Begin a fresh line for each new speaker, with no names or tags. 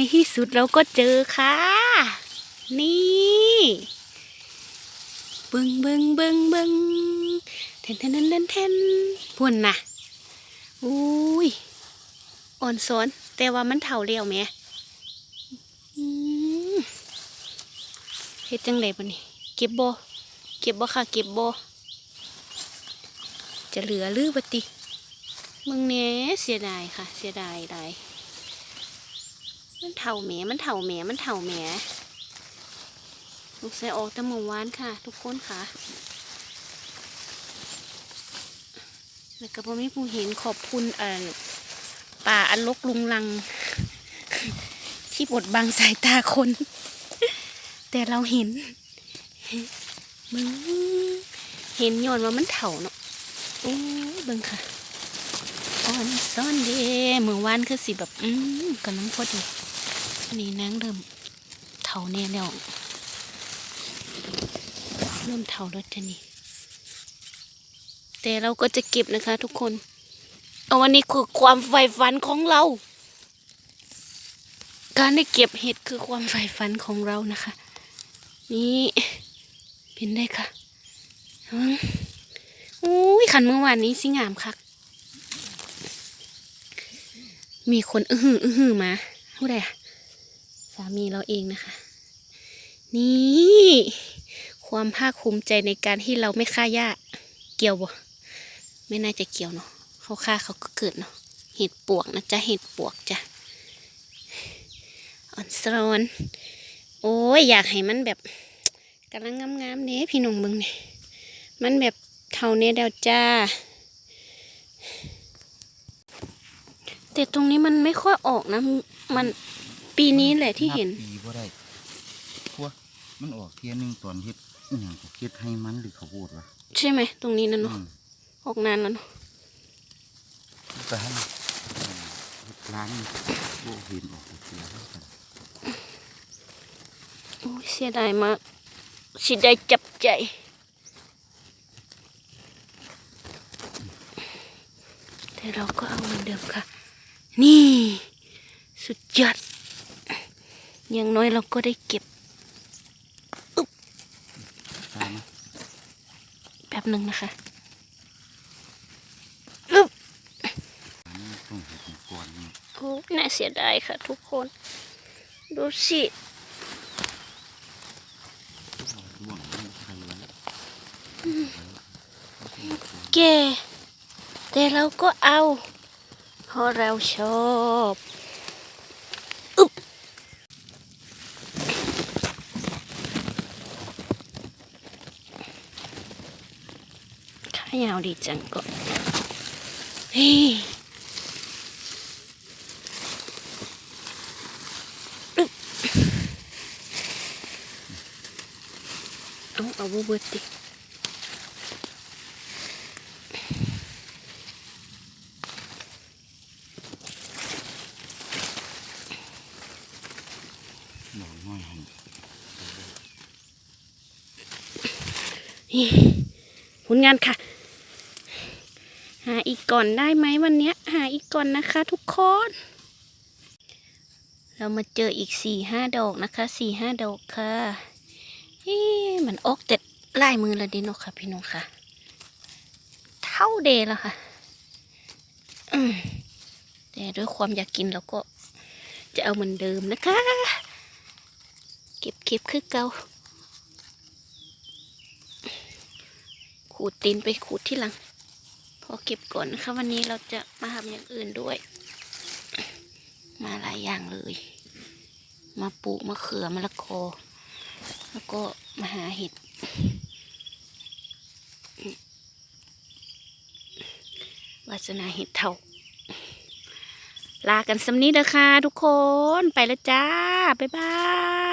ในที่สุดเราก็เจอค่ะ นี่เบิงเบิงเบิงเบิงเทนเทนเทนเทนเทนพุ่นนะอุ้ยอ่อนสอนแต่ว่ามันเท่าเรียวแหม่อืมเฮ็ดจังไดบ่นี่เก็บบ่เก็บบ่ค่ะเก็บบ่จะเหลือหรือบ่ติมึงแหน่เสียดายค่ะ เสียดายได้ มันเถ่าแหมมันเถ่าแหมมันเถ่าแหมลูกใส่ออกแต่เมื่อวานค่ะ ทุกคนค่ะ แล้วก็บ่มีผู้เห็นขอบคุณเอ่อป่าอันลกลุงลัง ที่บดบังสายตาคน แต่เราเห็นมึงเห็นย้อนว่ามันเถ่าเนาะโอ้ยเบิ่งค่ะอ่อนซ่อนเดเมื่อวานคือสิแบบ อืมกำลังพอดี นี่นางเริ่มเท่าแน่แล้วเริ่มเท่าแล้วจะนี่แต่เราก็จะเก็บนะคะ ทุกคน เอาวันนี้คือความใฝ่ฝันของเรา การได้เก็บเห็ดคือความใฝ่ฝันของเรานะคะ นี่เป็นได้ค่ะอุ้ยขันเมื่อวานนี้สิงามคักมีคนอื้อหืออื้อหือมาผู้ใดอะามีเราเองนะคะ นี่ ความภาคภูมิใจในการที่เราไม่ฆ่าหญ้าเกี่ยวบ่ไม่น่าจะเกี่ยวเนาะเขาฆ่าเขาก็เกิดเนาะเห็ดปวกนะจ๊ะเห็ดปวกจ้ะอ่อนสรอนโอ้ยอยากให้มันแบบกำลังงามๆเนี้พี่นุ่มมึงเนี่ยมันแบบเท่าเนี้เดียวจ้า แต่ตรงนี้มันไม่ค่อยออกนะ มัน ปีนี้แหละที่เห็น
บปีบ่ได้พวกมันออกเทียหนึงตอนเฮ็ดอหย่างก็เฮ็ดให้มันหรือเขาวโพดวะ
ใช่ไหม ตรงนี้นะ
อื
เนาะ
ม
ออกนานแล้วเนาะ
แต่ให้มันเอ่อเฮ็ดร้านโบเห็นออกเทียแล้วกัน
โอ้ยเสียดายมากเสียดายจับใจ แต่เราก็เอาเหมือนเดิมค่ะ นี่ สุดยอด อย่างน้อยเราก็ได้เก็บ
ตามนะ
แป๊บหนึ่งนะคะอึ๊บ
อันนี้ต้องเฮ็ดมาก่อนนี่
โอ้น่าเสียดายค่ะทุกคน ดูสิ
เอาร่วงมันใครวะ
แกแต่เราก็เอาเพราะเราชอบอึ๊บขายาวดีจังก็เฮ้ยอึ๊บเอาเอาบ่เบิดดิ
หน่อยน้อยหั่น
นี่ผลงานค่ะ หาอีกก่อนได้ไหมวันนี้หาอีกก่อนนะคะทุกคน เรามาเจออีกสี่ห้าดอกนะคะสี่ห้าดอกค่ะเอ๊ะมันออกแต่ลายมือแล้วดินาะค่ะ พี่น้องค่ะ เท่าเดย์แล้วค่ะแต่ด้วยความอยากกินเราก็จะเอาเหมือนเดิมนะคะ เก็บเก็บคือเก่าขูดตีนไปขูดที่หลัง อเก็บก่อนนะคะวันนี้เราจะมาทำอย่างอื่นด้วย มาหลายอย่างเลย มาปลูกมะเขือมะละกอแล้วก็มาหาเห็ดวาสนาเห็ดเทาลากันสำนี้เด้อค่ะทุกคนไปแล้วจ้า บ๊ายบาย